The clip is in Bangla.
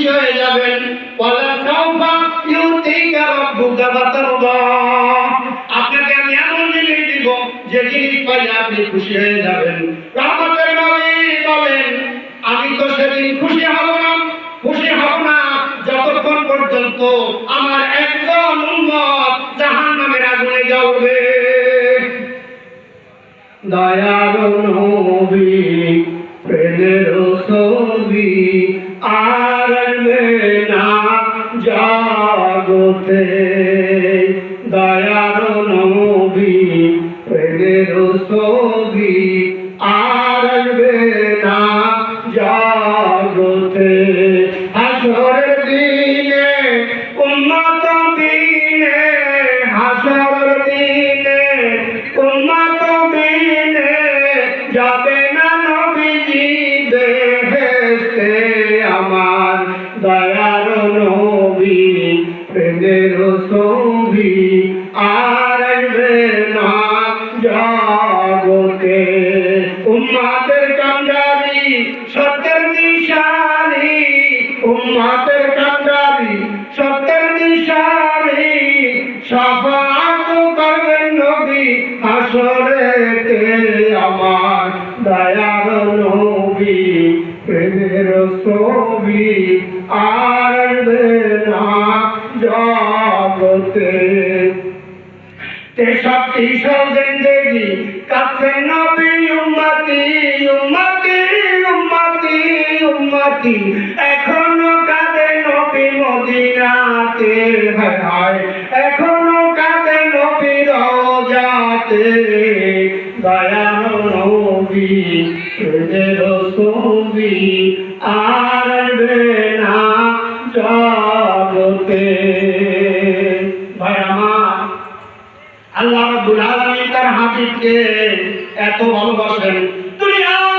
খুশি হয়ে যাবেন। আপনাকে আমি এমন জিনিস দিব, যে জিনিস আপনি খুশি হয়ে যাবেন। রহমতের বলেন, আমি তো সেদিন খুশি হব না, খুশি হব না যতক্ষণ পর্যন্ত আমার একজন উন্মত জাহান আগুনে জ্বলবে। নবী, প্রেমের ছবি আ না জাগতে। দয়ার নবী প্রেমের ছবি আসবে না জাগতে। হাসরের দিনে উন্নত প্রেমের ছবি আর আসবে না, জগতে। উম্মাদের কান্ডারি, সত্যের নিশানি। উম্মাদের কান্ডারি, সত্যের নিশানি। সাফাত করবেন নবী আসরেতে আমার দয়ার নবী, প্রেমের ছবি আর জগতে তেষট্টি সौ জিন্দেগি কাছে নবী, উম্মতি উম্মতি উম্মতি উম্মতি। এখনও কাঁদে নবী মদিনাতে, হায় এখনও কাঁদে নবী রওজাতে দয়াল নবী প্রেমের ছবি আর আসবে না জগতে। আল্লাহ তার হাবিবকে এত ভালোবাসেন। দুনিয়া